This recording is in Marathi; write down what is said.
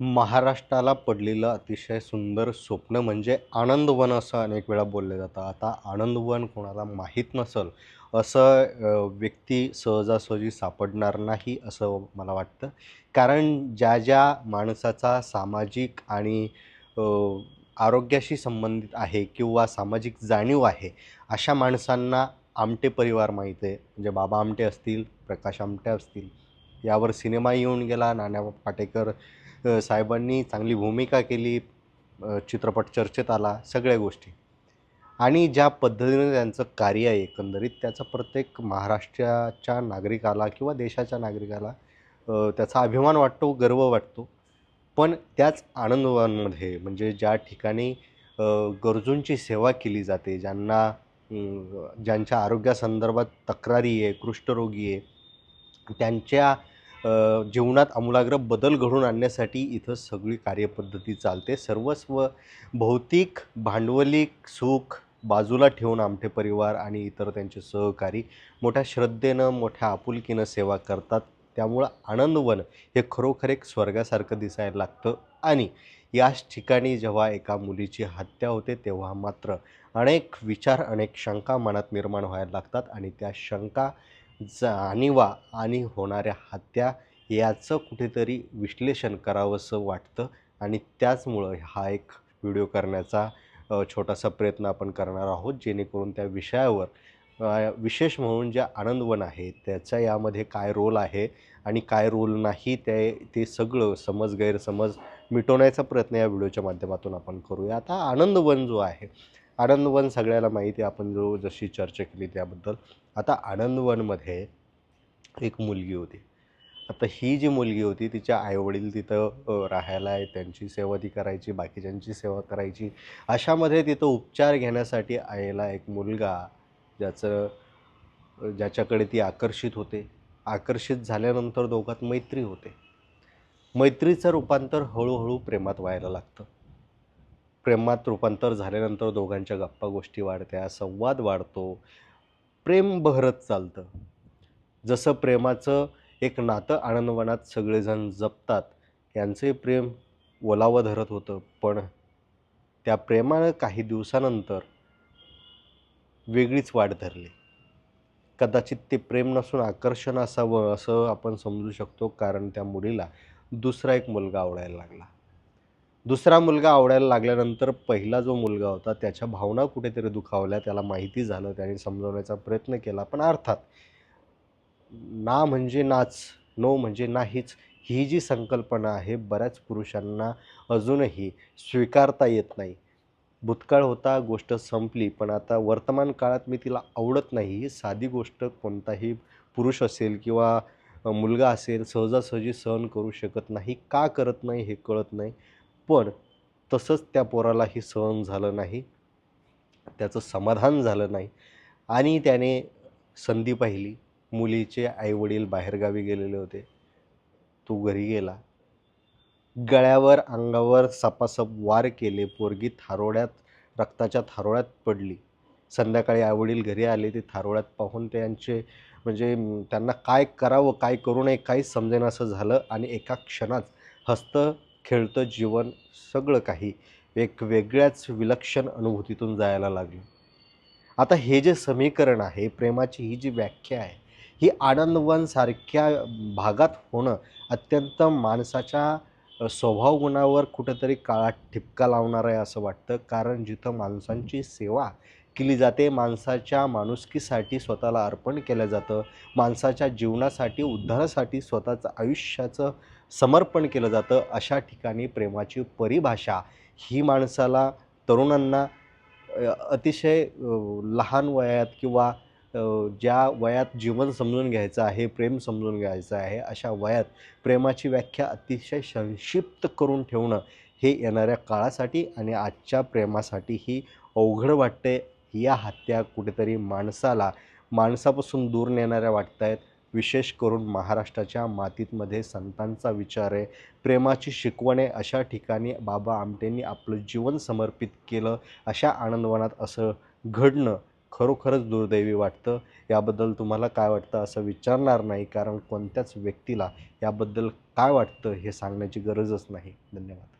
महाराष्ट्राला पडलेलं अतिशय सुंदर स्वप्न म्हणजे आनंदवन असं अनेक वेळा बोललं जातं आता आनंदवन कोणाला माहीत नसेल असं व्यक्ती सहजासहजी सापडणार नाही असं मला वाटतं. कारण ज्या ज्या माणसाचा सामाजिक आणि आरोग्याशी संबंधित आहे किंवा सामाजिक जाणीव आहे अशा माणसांना आमटे परिवार माहीत आहे. म्हणजे बाबा आमटे असतील प्रकाश आमटे असतील. यावर सिनेमा येऊन गेला नाना पाटेकर साहेबांनी चांगली भूमिका केली चित्रपट चर्चेत आला सगळ्या गोष्टी. आणि ज्या पद्धतीने त्यांचं कार्य आहे एकंदरीत त्याचा प्रत्येक महाराष्ट्राच्या नागरिकाला किंवा देशाच्या नागरिकाला त्याचा अभिमान वाटतो गर्व वाटतो. पण त्याच आनंदवांमध्ये म्हणजे ज्या ठिकाणी गरजूंची सेवा केली जाते ज्यांना ज्यांच्या आरोग्यासंदर्भात तक्रारी आहे कुष्ठरोगी आहे त्यांच्या जीवनात आमूलाग्र बदल घडवून आणण्यासाठी इथं सगळी कार्यपद्धती चालते. सर्वस्व भौतिक भांडवलिक सुख बाजूला ठेवून आमटे परिवार आणि इतर त्यांचे सहकारी मोठ्या श्रद्धेनं मोठ्या आपुलकीनं सेवा करतात. त्यामुळं आनंदवन हे खरोखर एक स्वर्गासारखं दिसायला लागतं. आणि याच ठिकाणी जेव्हा एका मुलीची हत्या होते तेव्हा मात्र अनेक विचार अनेक शंका मनात निर्माण व्हायला लागतात. आणि त्या शंका जाणीवा आणि होणाऱ्या हत्या याचं कुठेतरी विश्लेषण करावंसं वाटतं आणि त्याचमुळं हा एक व्हिडिओ करण्याचा छोटासा प्रयत्न आपण करणार आहोत जेणेकरून त्या विषयावर विशेष म्हणून जे आनंदवन आहे त्याचा यामध्ये काय रोल आहे आणि काय रोल नाही ते ते सगळं समज गैरसमज मिटवण्याचा प्रयत्न या व्हिडिओच्या माध्यमातून आपण करूया. आता आनंदवन जो आहे आनंदवन सगळ्याला माहिती आहे. आपण जो जशी चर्चा केली त्याबद्दल. आता आनंदवनमध्ये एक मुलगी होती. आता ही जी मुलगी होती तिच्या आईवडील तिथं राहायला आहे. त्यांची सेवा ती करायची बाकीच्यांची सेवा करायची. अशामध्ये तिथं उपचार घेण्यासाठी आईला एक मुलगा ज्याचं ज्याच्याकडे ती आकर्षित होते. आकर्षित झाल्यानंतर दोघात मैत्री होते. मैत्रीचं रूपांतर हळूहळू प्रेमात व्हायला लागतं. प्रेमात रूपांतर झाल्यानंतर दोघांच्या गप्पा गोष्टी वाढत्या संवाद वाढतो प्रेम बहरत चालतं. जसं प्रेमाचं एक नातं आनंदवनात सगळेजण जपतात यांचे प्रेम ओलावं धरत होतं. पण त्या प्रेमानं काही दिवसानंतर वेगळीच वाढ धरली. कदाचित ते प्रेम नसून आकर्षण असावं असं आपण समजू शकतो कारण त्या मुलीला दुसरा एक मुलगा आवडायला लागला. दुसरा मुलगा आवडायला लागल्यानंतर पहिला जो मुलगा होता त्याच्या भावना कुठेतरी दुखावल्या त्याला माहिती झालं त्याने समजवण्याचा प्रयत्न केला. पण अर्थात ना म्हणजे नाच नो म्हणजे नाहीच ही जी संकल्पना आहे बऱ्याच पुरुषांना अजूनही स्वीकारता येत नाही. भूतकाळ होता गोष्ट संपली पण आता वर्तमान काळात मी तिला आवडत नाही. ही साधी गोष्ट कोणताही पुरुष असेल किंवा मुलगा असेल सहजासहजी सहन करू शकत नाही. का करत नाही हे कळत नाही. पण तसंच त्या पोरालाही सहन झालं नाही. त्याचं समाधान झालं नाही. आणि त्याने संधी पाहिली. मुलीचे आईवडील बाहेरगावी गेलेले होते. तो घरी गेला. गळ्यावर अंगावर सपासप वार केले. पोरगी थारोड्यात रक्ताच्या थारोळ्यात पडली. संध्याकाळी आईवडील घरी आले. ते थारोळ्यात पाहून त्यांचे म्हणजे त्यांना काय करावं काय करू नये काहीच समजेनासं झालं. आणि एका क्षणात हस्त खेळतं जीवन सगळं काही एक वेगळ्याच विलक्षण अनुभूतीतून जायला लागलं. आता हे जे समीकरण आहे प्रेमाची ही जी व्याख्या आहे ही आनंदवन सारख्या भागात होणं अत्यंत माणसाच्या स्वभाव गुणावर कुठंतरी काळात ठिपका लावणार आहे असं वाटतं. कारण जिथं माणसांची सेवा केली जाते माणसाच्या माणुसकीसाठी स्वतःला अर्पण केलं जातं माणसाच्या जीवनासाठी उद्धारासाठी स्वतःचं आयुष्याचं समर्पण केलं जातं अशा ठिकाणी प्रेमाची परिभाषा ही माणसाला तरुणांना अतिशय लहान वयात किंवा ज्या वयात जीवन समजून घ्यायचं आहे प्रेम समजून घ्यायचं आहे अशा वयात प्रेमाची व्याख्या अतिशय संक्षिप्त करून ठेवणं हे येणाऱ्या काळासाठी आणि आजच्या प्रेमासाठी ही अवघड वाटते. या हत्या कुठेतरी माणसाला माणसापासून दूर नेणाऱ्या वाटत आहेत विशेष करून महाराष्ट्राच्या मातीतमध्ये संतांचा विचार आहे. प्रेमाची शिकवणे अशा ठिकाणी बाबा आमटेंनी आपलं जीवन समर्पित केलं. अशा आनंदवनात असं घडणं खरोखरच दुर्दैवी वाटतं. याबद्दल तुम्हाला काय वाटतं असं विचारणार नाही. कारण कोणत्याच व्यक्तीला याबद्दल काय वाटतं हे सांगण्याची गरजच नाही. धन्यवाद.